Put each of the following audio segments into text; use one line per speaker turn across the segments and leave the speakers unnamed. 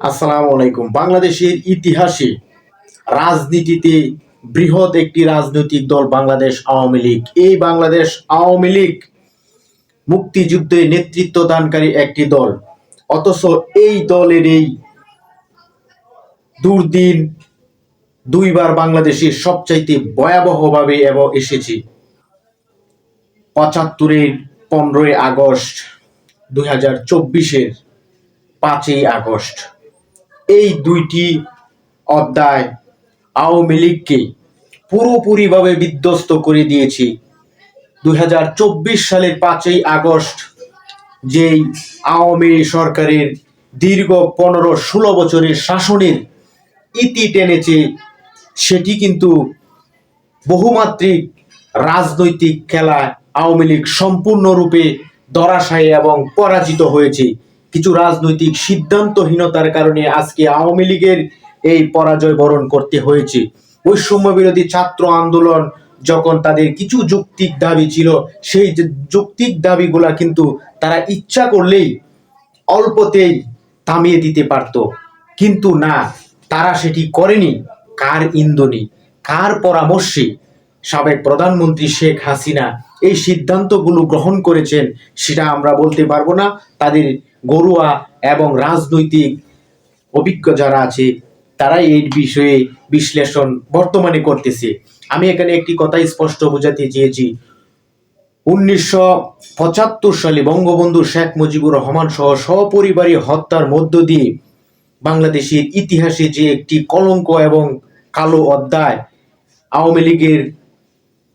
আসসালামু আলাইকুম। বাংলাদেশের ইতিহাসে রাজনীতিতে বৃহৎ একটি রাজনৈতিক দল বাংলাদেশ আওয়ামী লীগ। এই বাংলাদেশ আওয়ামী লীগ মুক্তিযুদ্ধে নেতৃত্ব দানকারী একটি দল। অথচ এই দলের এই দুর্দিন দুইবার বাংলাদেশের সবচাইতে ভয়াবহভাবে এবং এসেছে। পঁচাত্তরের পনেরোই আগস্ট দুই হাজার চব্বিশের পাঁচই আগস্ট। এই দুইটি অধ্যায় আওয়ামী লীগকে পুরোপুরিভাবে বিধ্বস্ত করে দিয়েছে। দুই সালের পাঁচই আগস্ট যেই আওয়ামী সরকারের দীর্ঘ পনেরো ষোলো বছরের শাসনের ইতি টেনেছে, সেটি কিন্তু বহুমাত্রিক রাজনৈতিক খেলায় আওয়ামী লীগ সম্পূর্ণরূপে ধরাশায়ী এবং পরাজিত হয়েছে। কিছু রাজনৈতিক সিদ্ধান্তহীনতার কারণে আজকে আওয়ামী লীগের এই পরাজয় বরণ করতে হয়েছে। বৈষম্য বিরোধী ছাত্র আন্দোলন যখন তাদের কিছু যৌক্তিক দাবি ছিল, সেই যৌক্তিক দাবিগুলা কিন্তু তারা ইচ্ছা করলেই অল্পতেই থামিয়ে দিতে পারত। কিন্তু না, তারা সেটি করেনি। কার ইন্ধনে, কার পরামর্শে? সাবেক প্রধানমন্ত্রী শেখ হাসিনা এই সিদ্ধান্তগুলো গ্রহণ করেছেন, সেটা আমরা বলতে পারব না। তাদের গরুয়া এবং রাজনৈতিক অভিজ্ঞ যারা আছে, তারাই এই বিষয়ে বিশ্লেষণ বর্তমানে করতেছে। আমি এখানে একটি কথা স্পষ্ট বোঝাতে চেয়েছি। উনিশশো পঁচাত্তর সালে বঙ্গবন্ধু শেখ মুজিবুর রহমান সহ সপরিবারী হত্যার মধ্য দিয়ে বাংলাদেশের ইতিহাসে যে একটি কলঙ্ক এবং কালো অধ্যায়, আওয়ামী লীগের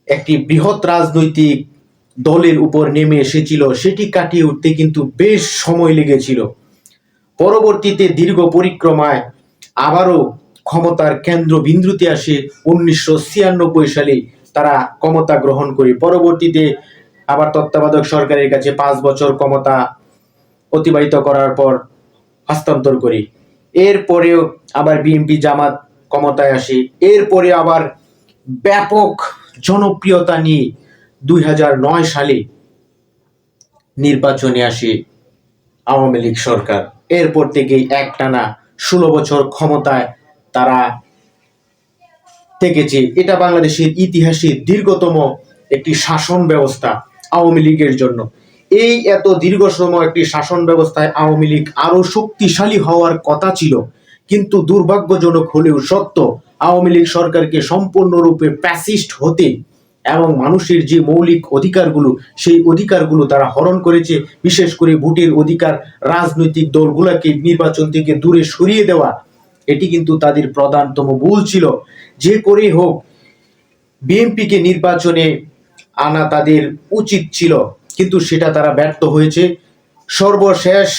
একটি বৃহৎ রাজনৈতিক দলের উপর নেমে এসেছিল, সেটি কাটিয়ে উঠতে কিন্তু বেশ সময় লেগেছিল। পরবর্তীতে দীর্ঘ পরিক্রমায় আবারও ক্ষমতার কেন্দ্রবিন্দুতে আসে উনিশশো ছিয়ানব্বই সালে তারা ক্ষমতা গ্রহণ করে। পরবর্তীতে আবার তত্ত্বাবধায়ক সরকারের কাছে পাঁচ বছর ক্ষমতা অতিবাহিত করার পর হস্তান্তর করি। এরপরেও আবার বিএনপি জামাত ক্ষমতায় আসে। এরপরে আবার ব্যাপক জনপ্রিয়তা নিয়ে দুই সালে নির্বাচনে আসে আওয়ামী লীগ সরকার। এরপর থেকেই একটানা ষোলো বছর ক্ষমতায় তারা থেকেছে। এটা বাংলাদেশের ইতিহাসে দীর্ঘতম একটি শাসন ব্যবস্থা আওয়ামী লীগের জন্য। এই এত দীর্ঘ সময় একটি শাসন ব্যবস্থায় আওয়ামী লীগ আরও শক্তিশালী হওয়ার কথা ছিল, কিন্তু দুর্ভাগ্যজনক হলেও সত্য আওয়ামী লীগ সরকারকে সম্পূর্ণরূপে প্যাসিস্ট হতে এবং মানুষের যে মৌলিক অধিকারগুলো, সেই অধিকারগুলো তারা হরণ করেছে। বিশেষ করে ভোটের অধিকার, রাজনৈতিক দলগুলোকে নির্বাচন থেকে দূরে সরিয়ে দেওয়া, এটি কিন্তু তাদের প্রধানতম ভুল ছিল। যে করেই হোক, বিএনপিকে নির্বাচনে আনা তাদের উচিত ছিল, কিন্তু সেটা তারা ব্যর্থ হয়েছে। সর্বশেষ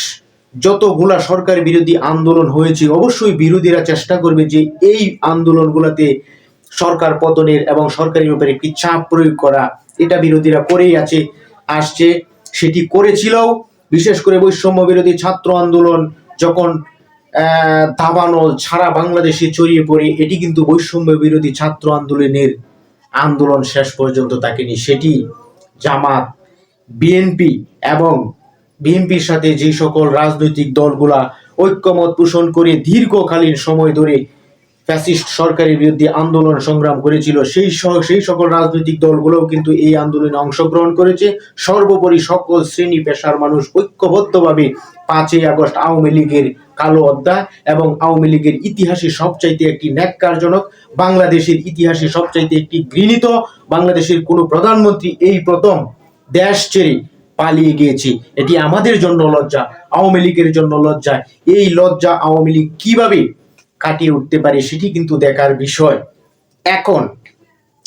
যতগুলা সরকার বিরোধী আন্দোলন হয়েছে, অবশ্যই বিরোধীরা চেষ্টা করবে যে এই আন্দোলনগুলোতে সরকার পতনের এবং সরকারের উপরে একটি চাপ প্রয়োগ করা এটা বিরোধীরা করেই আছে আসছে সেটি করেছিলও। বিশেষ করে বৈষম্য বিরোধী ছাত্র আন্দোলন যখন আহ, ছাড়া বাংলাদেশে ছড়িয়ে পড়ে এটি কিন্তু বৈষম্য বিরোধী ছাত্র আন্দোলনের আন্দোলন শেষ পর্যন্ত থাকেনি সেটি জামাত বিএনপি এবং বিএনপির সাথে যে সকল রাজনৈতিক দলগুলা ঐক্যমত পোষণ করে দীর্ঘকালীন সময় ধরে ফ্যাসিস্ট সরকারের বিরুদ্ধে আন্দোলন সংগ্রাম করেছিল। সেই সেই সকল রাজনৈতিক দলগুলোও কিন্তু এই আন্দোলনে অংশগ্রহণ করেছে। সর্বোপরি সকল শ্রেণি পেশার মানুষ ঐক্যবদ্ধভাবে পাঁচই আগস্ট আওয়ামী লীগের কালো অধ্যায় এবং আওয়ামী লীগের ইতিহাসে সবচাইতে একটি ন্যাক্কারজনক, বাংলাদেশের ইতিহাসে সবচাইতে একটি ঘৃণিত, বাংলাদেশের কোনো প্রধানমন্ত্রী এই প্রথম দেশ ছেড়ে পালিয়ে গিয়েছি। এটি আমাদের জন্য লজ্জা, আওয়ামী লীগের জন্য লজ্জা। এই লজ্জা আওয়ামী লীগ কীভাবে কাটিয়ে উঠতে পারে সেটি কিন্তু দেখার বিষয়। এখন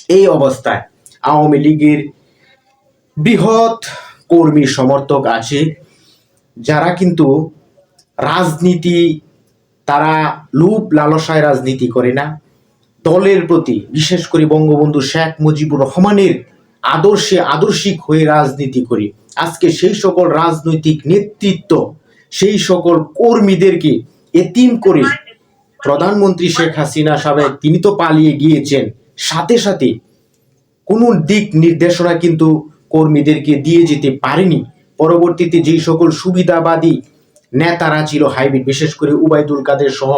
এই অবস্থায় আওয়ামী লীগের বৃহৎ কর্মী সমর্থক আছে, যারা কিন্তু রাজনীতি, তারা লুপ লালসায় রাজনীতি করে না। দলের প্রতি, বিশেষ করে বঙ্গবন্ধু শেখ মুজিবুর রহমানের আদর্শে আদর্শিক হয়ে রাজনীতি করি। আজকে সেই সকল রাজনৈতিক নেতৃত্ব, সেই সকল কর্মীদেরকে এতিম করে প্রধানমন্ত্রী শেখ হাসিনা সাবেক, তিনি তো পালিয়ে গিয়েছেন। সাথে সাথে কোনো দিক নির্দেশনা কিন্তু কর্মীদেরকে দিয়ে যেতে পারেনি। পরবর্তীতে যেই সকল সুবিধাবাদী নেতারা ছিল হাইব্রিড, বিশেষ করে উবাইদুল কাদের সহ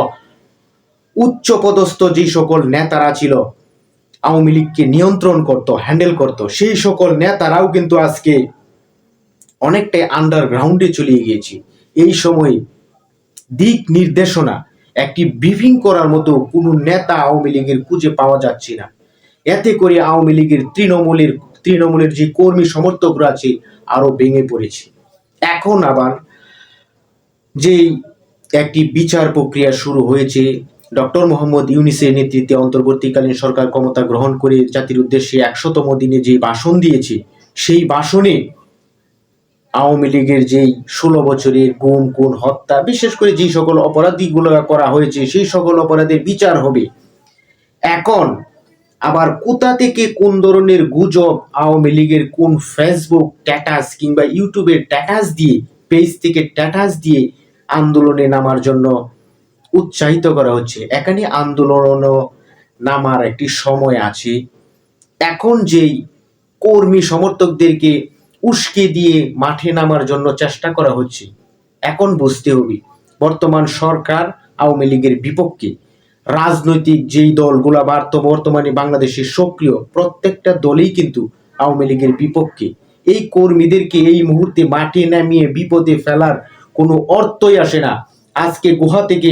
উচ্চ পদস্থ যে সকল নেতারা ছিল, আওয়ামী লীগকে নিয়ন্ত্রণ করত, হ্যান্ডেল করত, সেই সকল নেতারাও কিন্তু আজকে অনেকটাই আন্ডারগ্রাউন্ডে চলে গিয়েছে। এই সময় দিক নির্দেশনা একটি ব্রিফিং করার মতো কোনো নেতা আওয়ামী লীগের খুঁজে পাওয়া যাচ্ছে না। এতে করে আওয়ামী লীগের তৃণমূলের তৃণমূলের যে কর্মী সমর্থকরা আছে আরও ভেঙে পড়েছে। এখন আবার যেই একটি বিচার প্রক্রিয়া শুরু হয়েছে, ডক্টর মোহাম্মদ ইউনিসের নেতৃত্বে অন্তর্বর্তীকালীন সরকার ক্ষমতা গ্রহণ করে জাতির উদ্দেশ্যে একশতম দিনে যে ভাষণ দিয়েছে, সেই ভাষণে আওয়ামী লীগের যেই ষোলো বছরের গুম কোন হত্যা, বিশেষ করে যে সকল অপরাধীগুলো করা হয়েছে, সেই সকল অপরাধের বিচার হবে। এখন আবার কোথা থেকে কোন ধরনের গুজব আওয়ামী লীগের কোন ফেসবুক স্ট্যাটাস কিংবা ইউটিউবের স্ট্যাটাস দিয়ে পেজ থেকে স্ট্যাটাস দিয়ে আন্দোলনে নামার জন্য উৎসাহিত করা হচ্ছে? এখানে আন্দোলন নামার একটি সময় আছে। এখন যেই কর্মী সমর্থকদেরকে উস্কে দিয়ে মাঠে নামার জন্য চেষ্টা করা হচ্ছে। এখন বুঝতে হবে, বর্তমান সরকার আওয়ামী লীগের বিপক্ষে রাজনৈতিক যেই দলগুলা বার্ত বর্তমানে বাংলাদেশে সক্রিয়, প্রত্যেকটা দলেই কিন্তু আওয়ামী লীগের বিপক্ষে। এই কর্মীদেরকে এই মুহূর্তে মাঠে নামিয়ে বিপদে ফেলার কোনো অর্থই আসে না। আজকে গুহা থেকে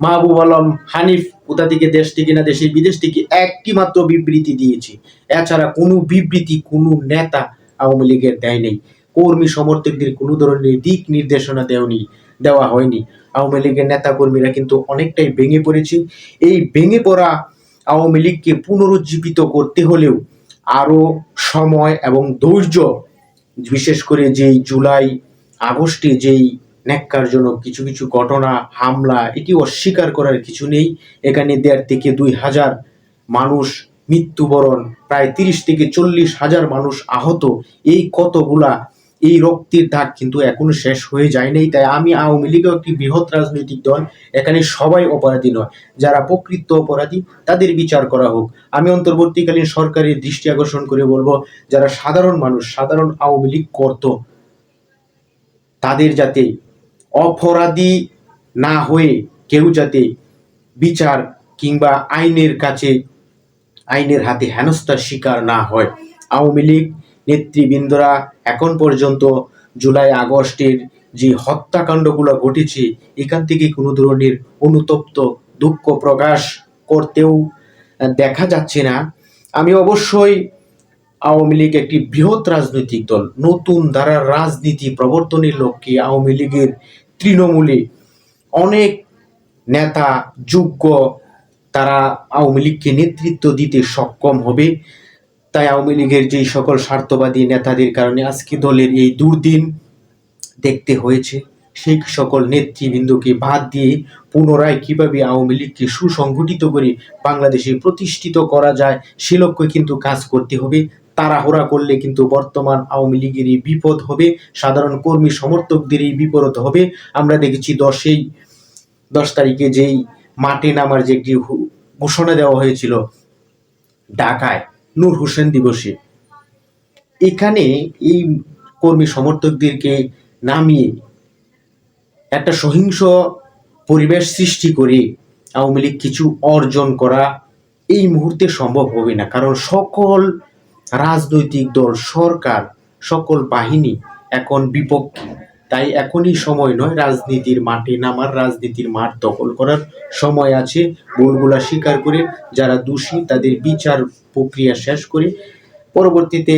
মাহবুব আলম, হানিফ কোথা থেকে দেশ থেকে না দেশে বিদেশ থেকে একটি মাত্র বিবৃতি দিয়েছে। এছাড়া কোনো বিবৃতি, কোনো নেতা আওয়ামী লীগের দেয় নেই। কর্মী সমর্থকদের কোনো ধরনের দিক নির্দেশনা দেওয়নি দেওয়া হয়নি। আওয়ামী লীগের নেতা কর্মীরা কিন্তু অনেকটাই ভেঙে পড়েছে। এই ভেঙে পড়া আওয়ামী লীগকে পুনরুজ্জীবিত করতে হলেও আরও সময় এবং ধৈর্য, বিশেষ করে যেই জুলাই, আগস্টে যেই ন্যাক্কারজনক কিছু কিছু ঘটনা, হামলা, এটি অস্বীকার করার কিছু নেই। এখানে দেড় থেকে দুই হাজার মানুষ মৃত্যুবরণ। প্রায় তিরিশ থেকে চল্লিশ হাজার মানুষ আহত। এই কতগুলা? এই রক্তির দাগ কিন্তু এখনও শেষ হয়ে যায় নাই তাই আমি আওয়ামী লীগও একটি বৃহৎ রাজনৈতিক দল, এখানে সবাই অপরাধী নয়। যারা প্রকৃত অপরাধী, তাদের বিচার করা হোক। আমি অন্তর্বর্তীকালীন সরকারের দৃষ্টি আকর্ষণ করে বলব, যারা সাধারণ মানুষ, সাধারণ আওয়ামী লীগ করত, তাদের যাতে অপরাধী না হয়ে কেউ যাতে বিচার কিংবা আইনের কাছে আইনের হাতে হেনস্থার শিকার না হয়। আওয়ামী লীগ নেতৃবৃন্দরা এখন পর্যন্ত জুলাই আগস্টের যে হত্যাকাণ্ডগুলো ঘটেছে, এখান থেকে কোনো ধরনের অনুতপ্ত দুঃখ প্রকাশ করতেও দেখা যাচ্ছে না। আমি অবশ্যই আওয়ামী লীগ একটি বৃহৎ রাজনৈতিক দল, নতুন ধারার রাজনীতি প্রবর্তনের লক্ষ্যে আওয়ামী লীগের তৃণমূলে অনেক নেতা, যোগ্য তারা আওয়ামী লীগকে নেতৃত্ব দিতে সক্ষম হবে। তাই আওয়ামী লীগের যেই সকল স্বার্থবাদী নেতাদের কারণে আজকে দলের এই দুর্দিন দেখতে হয়েছে, সেই সকল নেতৃবৃন্দকে বাদ দিয়ে পুনরায় কীভাবে আওয়ামী লীগকে সুসংগঠিত করে বাংলাদেশে প্রতিষ্ঠিত করা যায়, সে লক্ষ্যে কিন্তু কাজ করতে হবে। তাড়াহুড়া করলে কিন্তু বর্তমান আওয়ামী লীগের এই বিপদ হবে, সাধারণ কর্মী সমর্থকদের এই বিপদ হবে। আমরা দেখেছি দশেই, দশ তারিখে যেই মাঠে নামার যে একটি ঘোষণা দেওয়া হয়েছিল ঢাকায়, নূর হোসেন দিবসে। এখানে এই কর্মী সমর্থকদেরকে নামিয়ে একটা সহিংস পরিবেশ সৃষ্টি করে আওয়ামী লীগ কিছু অর্জন করা এই মুহূর্তে সম্ভব হবে না, কারণ সকল রাজনৈতিক দল, সরকার, সকল বাহিনী এখন বিপক্ষে। তাই এখনই সময় নয় রাজনীতির মাঠে নামার, রাজনীতির মাঠ দখল করার। সময় আছে ভুলগুলা স্বীকার করে, যারা দোষী তাদের বিচার প্রক্রিয়া শেষ করে, পরবর্তীতে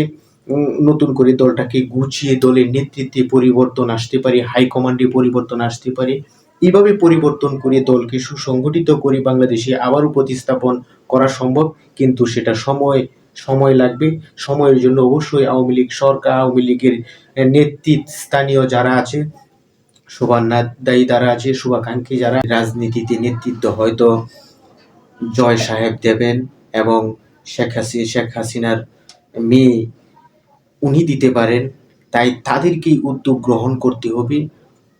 নতুন করে দলটাকে গুছিয়ে দলের নেতৃত্বে পরিবর্তন আসতে পারে হাইকমান্ডে পরিবর্তন আসতে পারে। এইভাবে পরিবর্তন করে দলকে সুসংগঠিত করে বাংলাদেশে আবারও প্রতিস্থাপন করা সম্ভব, কিন্তু সেটা সময় সময় লাগবে। সময়ের জন্য অবশ্যই আওয়ামী লীগ সরকার, আওয়ামী লীগের নেতৃত্ব স্থানীয় যারা আছে, শোভানাথ দায়ী যারা আছে শুভাকাঙ্ক্ষী যারা, রাজনীতিতে নেতৃত্ব হয়তো জয় সাহেব দেবেন এবং শেখ হাসিনা শেখ হাসিনার মেয়ে উনি দিতে পারেন। তাই তাদেরকেই উদ্যোগ গ্রহণ করতে হবে।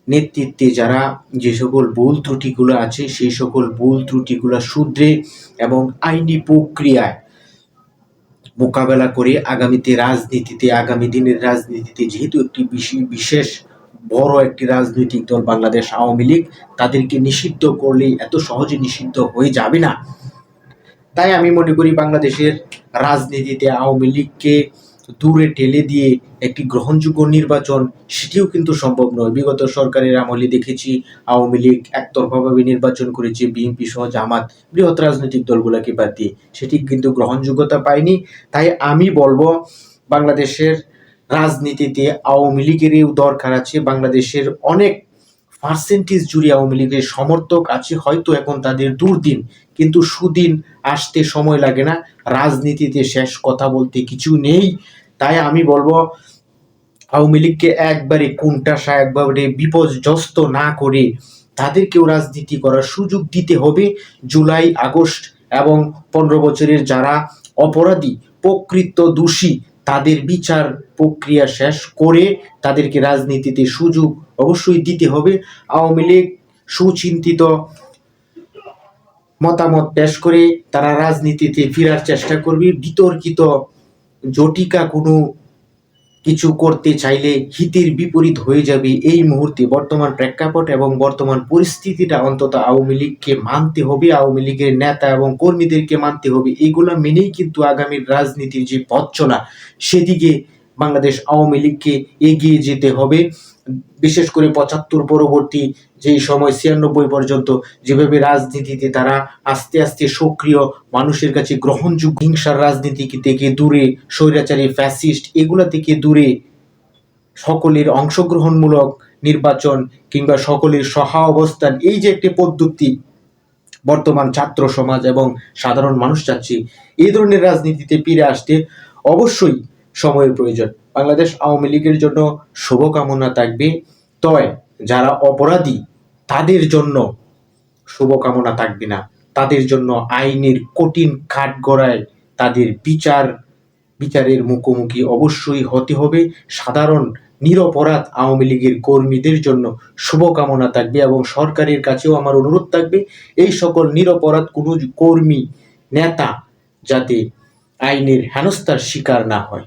নেতৃত্বে যারা যে সকল ভুল ত্রুটিগুলো আছে, সেই সকল ভুল ত্রুটিগুলো শুধরে এবং আইনি প্রক্রিয়ায় মোকাবেলা করে আগামীতে রাজনীতিতে, আগামী দিনের রাজনীতিতে যেহেতু একটি বিশেষ বড় একটি রাজনৈতিক দল বাংলাদেশ আওয়ামী লীগ, তাদেরকে নিষিদ্ধ করলে এত সহজে নিষিদ্ধ হয়ে যাবে না। তাই আমি মনে করি বাংলাদেশের রাজনীতিতে আওয়ামী লীগকে দূরে ঠেলে দিয়ে একটি গ্রহণযোগ্য নির্বাচন, সেটিও কিন্তু সম্ভব নয়। বিগত সরকারের আমলে দেখেছি, আওয়ামী লীগ একতরফাভাবে নির্বাচন করেছে, বিএনপি সহ জামাত, বৃহৎ রাজনৈতিক দলগুলোকে বাদ দিয়ে। সেটি কিন্তু গ্রহণযোগ্যতা পায়নি। তাই আমি বলব, বাংলাদেশের রাজনীতিতে আওয়ামী লীগেরও দরকার আছে। বাংলাদেশের অনেক পার্সেন্টেজ জুড়ে আওয়ামী লীগের সমর্থক আছে, হয়তো এখন তাদের দুর্দিন। কিন্তু সুদিন আসতে সময় লাগে না। রাজনীতিতে শেষ কথা বলতে কিছু নেই। তাই আমি বলব, আওয়ামী লীগকে একবারে কোনটাসা একবারে বিপর্যস্ত না করে তাদেরকেও রাজনীতি করার সুযোগ দিতে হবে। জুলাই, আগস্ট এবং পনেরো বছরের যারা অপরাধী, প্রকৃত দোষী তাদের বিচার প্রক্রিয়া শেষ করে তাদেরকে রাজনীতিতে সুযোগ অবশ্যই দিতে হবে। আওয়ামী লীগ সুচিন্তিত মতামত পেশ করে তারা রাজনীতিতে ফেরার চেষ্টা করবে। বিতর্কিত জটিকা কোনো কিছু করতে চাইলে হিতের বিপরীত হয়ে যাবে এই মুহূর্তে বর্তমান প্রেক্ষাপট এবং বর্তমান পরিস্থিতিটা অন্তত আওয়ামী লীগকে মানতে হবে, আওয়ামী লীগের নেতা এবং কর্মীদেরকে মানতে হবে। এগুলো মেনেই কিন্তু আগামীর রাজনীতির যে পথ চলা সেদিকে বাংলাদেশ আওয়ামী লীগকে এগিয়ে যেতে হবে। বিশেষ করে পঁচাত্তর পরবর্তী যেই সময়, ছিয়ানব্বই পর্যন্ত যেভাবে রাজনীতিতে তারা আস্তে আস্তে সক্রিয় মানুষের কাছে গ্রহণযোগ্য হিংসার রাজনীতি থেকে দূরে, স্বৈরাচারী, ফ্যাসিস্ট, এগুলা থেকে দূরে সকলের অংশগ্রহণমূলক নির্বাচন কিংবা সকলের সহা অবস্থান, এই যে একটি পদ্ধতি বর্তমান ছাত্র সমাজ এবং সাধারণ মানুষ চাচ্ছে, এই ধরনের রাজনীতিতে ফিরে আসতে অবশ্যই সময়ের প্রয়োজন। বাংলাদেশ আওয়ামী লীগের জন্য শুভকামনা থাকবে। তয় যারা অপরাধী, তাদের জন্য শুভকামনা থাকবে না। তাদের জন্য আইনের কঠিন কাঠগড়ায় তাদের বিচার, বিচারের মুখোমুখি অবশ্যই হতে হবে। সাধারণ, নিরপরাধ আওয়ামী লীগের কর্মীদের জন্য শুভকামনা থাকবে এবং সরকারের কাছেও আমার অনুরোধ থাকবে, এই সকল নিরপরাধ কোনো কর্মী, নেতা যাতে আইনের হেনস্থার শিকার না হয়।